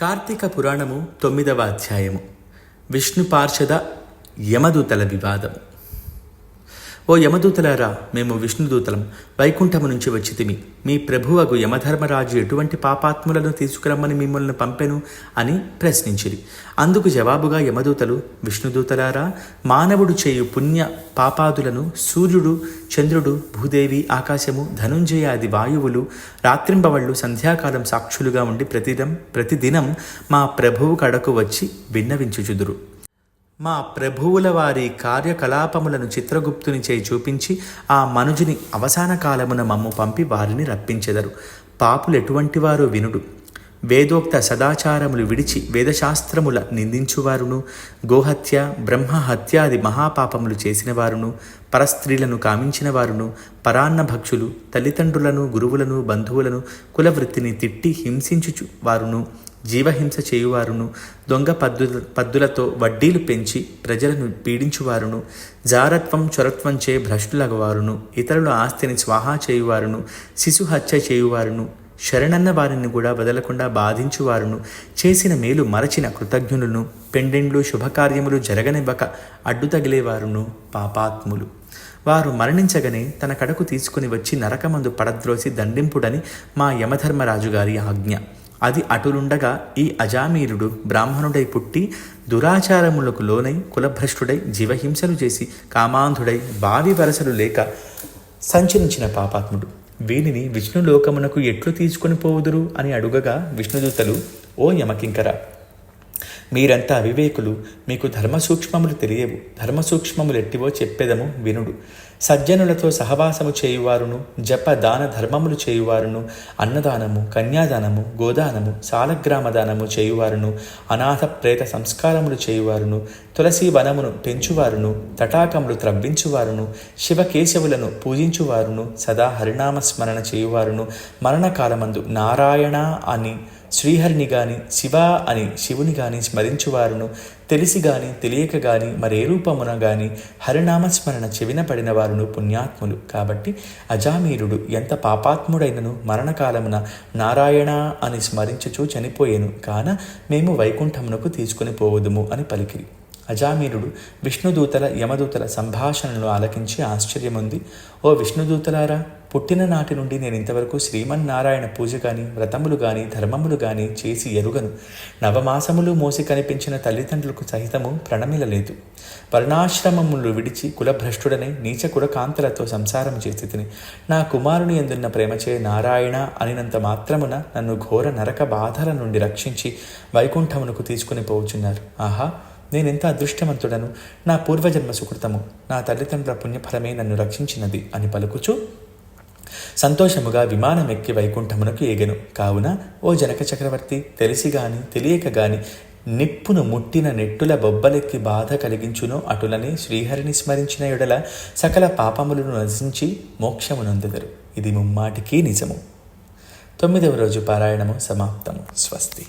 కార్తీక పురాణము తొమ్మిదవ అధ్యాయము. విష్ణు పార్షద యమదూతల వివాదము. ఓ యమదూతలారా మేము విష్ణుదూతలం. వైకుంఠము నుంచి వచ్చితిమి మీ ప్రభువగు యమధర్మరాజు ఎటువంటి పాపాత్ములను తీసుకురమ్మని మిమ్మల్ని పంపెను అని ప్రశ్నించిరి. అందుకు జవాబుగా యమదూతలు విష్ణుదూతలారా మానవుడు చేయు పుణ్య పాపాదులను సూర్యుడు చంద్రుడు భూదేవి ఆకాశము ధనుంజయాది వాయువులు రాత్రింబవళ్ళు సంధ్యాకాలం సాక్షులుగా ఉండి ప్రతిదం ప్రతిదినం మా ప్రభువు కడకు వచ్చి విన్నవించుచుదురు. మా ప్రభువుల వారి కార్యకలాపములను చిత్రగుప్తుని చేయి చూపించి ఆ మనుజుని అవసాన కాలమున మమ్ము పంపి వారిని రప్పించెదరు. పాపులు ఎటువంటి వారు వినుడు. వేదోక్త సదాచారములు విడిచి వేదశాస్త్రముల నిందించువారును. గోహత్య బ్రహ్మహత్యాది మహాపాపములు చేసినవారును. పరస్త్రీలను కామించిన వారును పరాన్న భక్షులు తల్లిదండ్రులను గురువులను బంధువులను కులవృత్తిని తిట్టి హింసించుచు వారును జీవహింస చేయువారును. దొంగ పద్దు పద్దులతో వడ్డీలు పెంచి ప్రజలను పీడించువారును. జారత్వం చొరత్వంచే భ్రష్టులగవారును. ఇతరుల ఆస్తిని స్వాహా చేయువారును. శిశు హత్య చేయువారును. శరణన్న వారిని కూడా వదలకుండా బాధించువారును. చేసిన మేలు మరచిన కృతజ్ఞులను పెండెండ్లు శుభకార్యములు జరగనివ్వక అడ్డు తగిలేవారును పాపాత్ములు. వారు మరణించగనే తన కడకు తీసుకుని వచ్చి నరకమందు పడద్రోసి దండింపుడని మా యమధర్మరాజు గారి ఆజ్ఞ. అది అటులుండగా ఈ అజామీరుడు బ్రాహ్మణుడై పుట్టి దురాచారములకు లోనై కులభ్రష్టుడై జీవహింసలు చేసి కామాంధుడై బావి వరసలు లేక సంచరించిన పాపాత్ముడు. వీనిని విష్ణులోకమునకు ఎట్లు తీసుకొని పోవుదురు అని అడుగగా విష్ణుదూతలు ఓ యమకింకర మీరంతా అవివేకులు మీకు ధర్మసూక్ష్మములు తెలియవు. ధర్మసూక్ష్మములు ఎట్టివో చెప్పెదము వినుడు. సజ్జనులతో సహవాసము చేయువారును జప దాన ధర్మములు చేయువారును అన్నదానము కన్యాదానము గోదానము సాలగ్రామదానము చేయువారును అనాథ ప్రేత సంస్కారములు చేయువారును తులసి వనమును పెంచువారును తటాకములు త్రవ్వించువారును శివకేశవులను పూజించువారును సదా హరినామస్మరణ చేయువారును మరణకాలమందు నారాయణ అని శ్రీహరిని గాని శివ అని శివుని గాని స్మరించువారును. తెలిసి గాని తెలియక గాని మరే రూపమున గాని హరినామస్మరణ చెవిన పడిన వారును పుణ్యాత్ములు. కాబట్టి అజామీరుడు ఎంత పాపాత్ముడైనను మరణకాలమున నారాయణ అని స్మరించుచూ చనిపోయేను. కాన మేము వైకుంఠమునకు తీసుకుని పోవదుము అని పలికిరి. అజామీరుడు విష్ణుదూతల యమదూతల సంభాషణను ఆలకించి ఆశ్చర్యముంది ఓ విష్ణుదూతలారా పుట్టిన నాటి నుండి నేను ఇంతవరకు శ్రీమన్నారాయణ పూజ గాని వ్రతములు గాని ధర్మములు గాని చేసి ఎరుగను. నవమాసములు మోసి కనిపించిన తల్లిదండ్రులకు సహితము ప్రణమిలలేదు. వర్ణాశ్రమములు విడిచి కులభ్రష్టుడనే నీచ కాంతలతో సంసారం చేసి తిని నా కుమారుని ఎందున్న ప్రేమచే నారాయణ అనినంత మాత్రమున నన్ను ఘోర నరక బాధల నుండి రక్షించి వైకుంఠమునకు తీసుకుని పోవుచున్నారు ఆహా! నేనెంత అదృష్టవంతుడను? నా పూర్వజన్మ సుకృతము. నా తల్లిదండ్రుల పుణ్యఫలమే నన్ను రక్షించినది అని పలుకుచు సంతోషముగా విమానమెక్కి వైకుంఠమునకు ఏగెను. కావున ఓ జనక చక్రవర్తి తెలిసి గాని తెలియక గాని నిప్పును ముట్టిన నెట్టుల బొబ్బలెక్కి బాధ కలిగించునో అటులనే శ్రీహరిని స్మరించిన ఎడల సకల పాపములను నశించి మోక్షమునందెదరు. ఇది ముమ్మాటికి నిజము. తొమ్మిదవ రోజు పారాయణము సమాప్తము. స్వస్తి.